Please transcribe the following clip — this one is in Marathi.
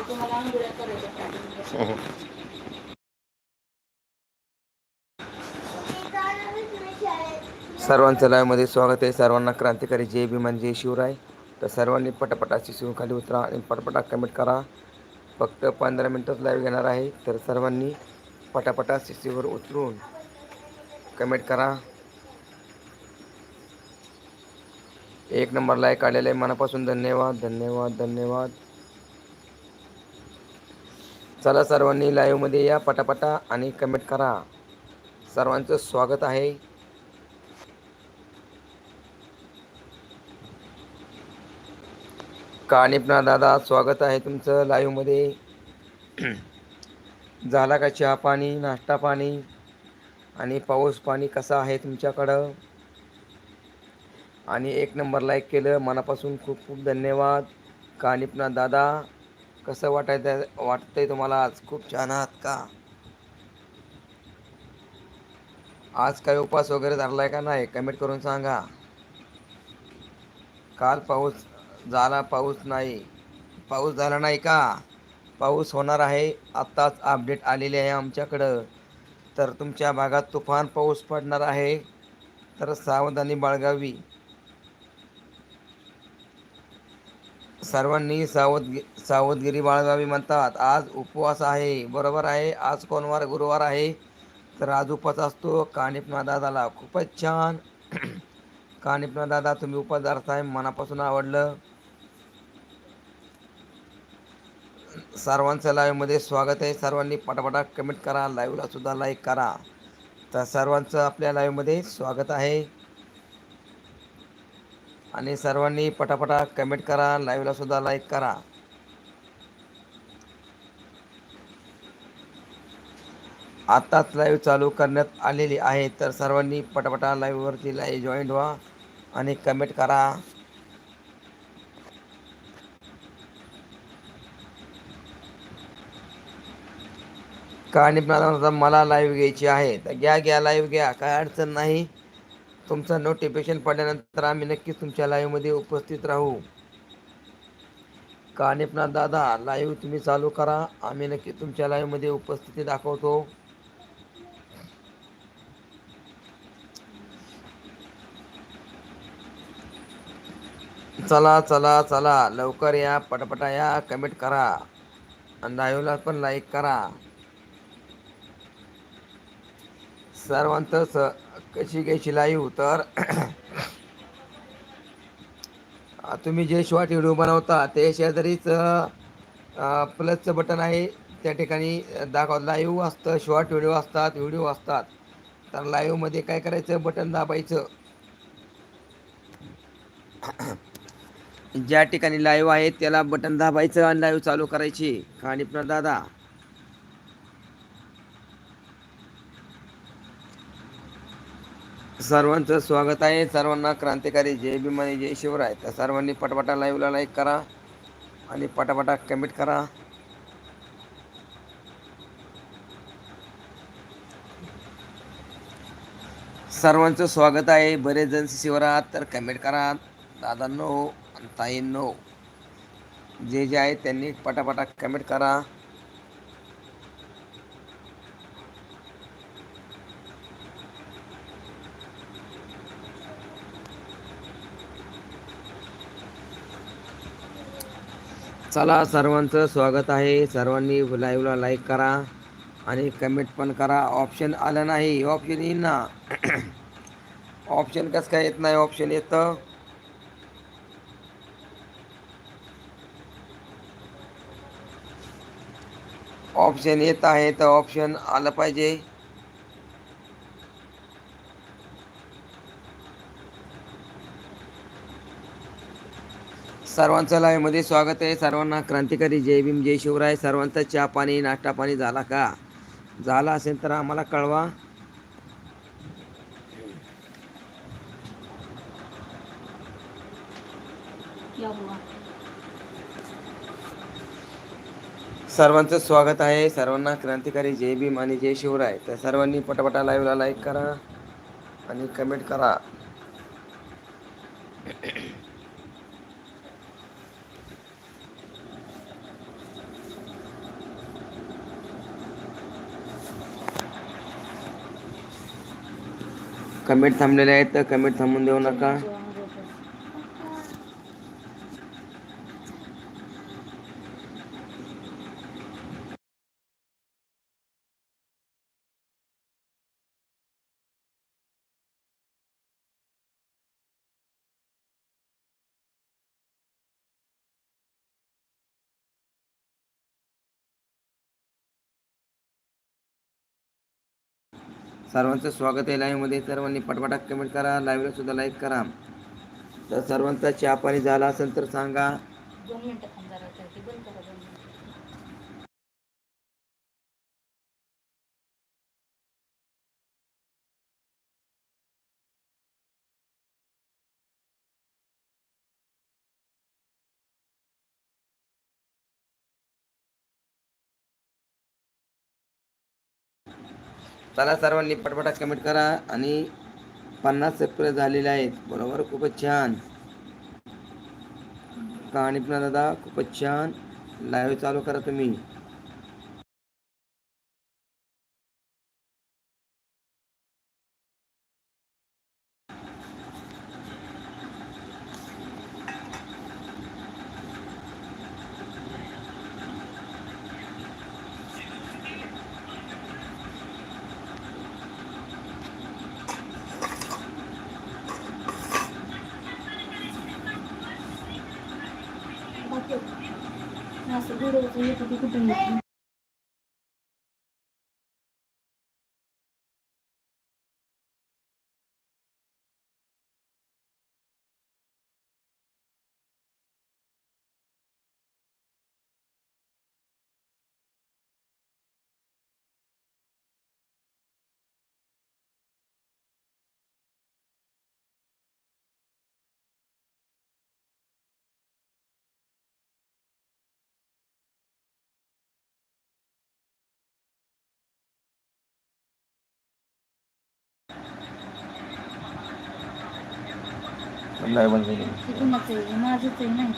हो, हो. सर्वांचं लाईव्हमध्ये स्वागत आहे. सर्वांना क्रांतिकारी जय भीमान जय शिवराय. तर सर्वांनी पटापटा शिवून खाली उतरा आणि पटापटा कमेंट करा. फक्त पंधरा मिनटंच लाईव्ह घेणार आहे. तर सर्वांनी पटापटा शिशीवर उतरून कमेंट करा. एक नंबर लाईक आलेला आहे. मनापासून धन्यवाद धन्यवाद धन्यवाद. चला सर्वांनी लाईव्हमध्ये या पटापटा आणि कमेंट करा. सर्वांचं स्वागत आहे. कानिपना दादा? स्वागत आहे तुमचं लाईव्हमध्ये झाला का चहा पाणी नाश्ता पाणी? आणि पाऊस पाणी कसा आहे तुमच्याकडं? आणि एक नंबर लाईक केलं. मनापासून खूप खूप धन्यवाद. कानिपना दादा? कसं वाटायचं वाटतंय तुम्हाला आज? खूप छान आहात का? आज काही उपवास वगैरे धरलाय का नाही? कमेंट करून सांगा. काल पाऊस झाला पाऊस नाही. पाऊस झाला नाही का? पाऊस होणार आहे. आत्ताच अपडेट आलेले आहे आमच्याकडं. तर तुमच्या भागात तुफान पाऊस पडणार आहे. तर सावधानी बाळगावी. सर्वांनी सावधगि सावधगिरी बाळगावी म्हणतात. आज उपवास आहे. बरोबर आहे. आज कोणवार गुरुवार आहे? तर आज उपवास असतो. कानिपना दादाला खूपच छान. कानिपना दादा तुम्ही उपवास धरताय. मनापासून आवडलं. सर्वांचं लाईव्हमध्ये स्वागत आहे. सर्वांनी पटापटा कमेंट करा. लाईव्हला सुद्धा लाईक करा. तर सर्वांचं आपल्या लाईव्हमध्ये स्वागत आहे. आणि सर्वांनी पटापटा कमेंट करा लाईव्हला सुद्धा लाईक करा. आत्ताच लाईव्ह चालू करण्यात आलेली आहे तर सर्वांनी पटापटा लाईव्हवरती लाईव्ह जॉईंट व्हा आणि कमेंट करा. कहाणी मला लाईव्ह घ्यायची आहे तर घ्या घ्या लाईव्ह घ्या काय अडचण नाही. तुमचं नोटिफिकेशन पडल्यानंतर आम्ही नक्कीच तुमच्या लाईव्हमध्ये उपस्थित राहू. कानिपनाथ दादा लाईव्ह तुम्ही चालू करा. आम्ही नक्की तुमच्या लाईव्हमध्ये उपस्थिती दाखवतो. चला चला चला. लवकर या पटापटा या. कमेंट करा. आणि लाईव्हला पण लाईक करा. सर्वांचं स कशी घ्यायची शिलाई तर तुम्ही जे शॉर्ट व्हिडिओ बनवता ते शेजारीच प्लसचं बटन आहे. त्या ठिकाणी दाखव लाईव्ह असतं शॉर्ट व्हिडिओ असतात व्हिडिओ असतात. तर लाईव्हमध्ये काय करायचं? बटन दाबायचं. ज्या ठिकाणी लाईव्ह आहे त्याला बटन दाबायचं आणि लाईव्ह चालू करायची. खाणी दादा. सर्वांचं स्वागत आहे. सर्वांना क्रांतिकारी जय भीमानी जय शिवराय. तर सर्वांनी पटापटा लाईव्हला लाईक करा आणि पटापटा कमेंट करा. सर्वांचं स्वागत आहे. बरेच जण शिवरात तर कमेंट करा. दादांनो आणि ताईंनो. जे जे आहे त्यांनी पटापटा कमेंट करा. चला सर्वांचं स्वागत आहे. सर्वांनी लाईव्हला लाईक करा आणि कमेंट पण करा. ऑप्शन आलं नाही. ऑप्शन येईल ना. ऑप्शन कसं काय येत नाही? ऑप्शन येतं. ऑप्शन येत आहे तर ऑप्शन आलं पाहिजे. सर्वांचं लाईव्हमध्ये स्वागत आहे. सर्वांना क्रांतिकारी जय भीम जय शिवराय. सर्वांचा चहा पाणी नाश्ता पाणी झाला का? झाला असेल तर आम्हाला कळवा. सर्वांचं स्वागत आहे. सर्वांना क्रांतिकारी जय भीम आणि जय शिवराय. तर सर्वांनी पटापटा लाईव्हला लाईक करा आणि कमेंट करा. कमेंट थांबलेले आहेत. तर कमेंट थांबून देऊ नका. सर्वांचं स्वागत आहे लाईव्हमध्ये सर्वांनी पटपटा कमेंट करा लाईव्हला सुद्धा लाईक करा. तर सर्वांचा चहा पाणी झाला असेल तर सांगा. चला सर्वांनी पटपटा कमेंट करा आणि पन्नास सबस्क्राईब झालेले आहेत. बरोबर? खूपच छान. कहाणी पण दादा खूपच छान. लाईव्ह चालू करा तुम्ही. சுற்றி சுற்றி சுற்றி ते कुठून येतं लाईव्ह बंद झाली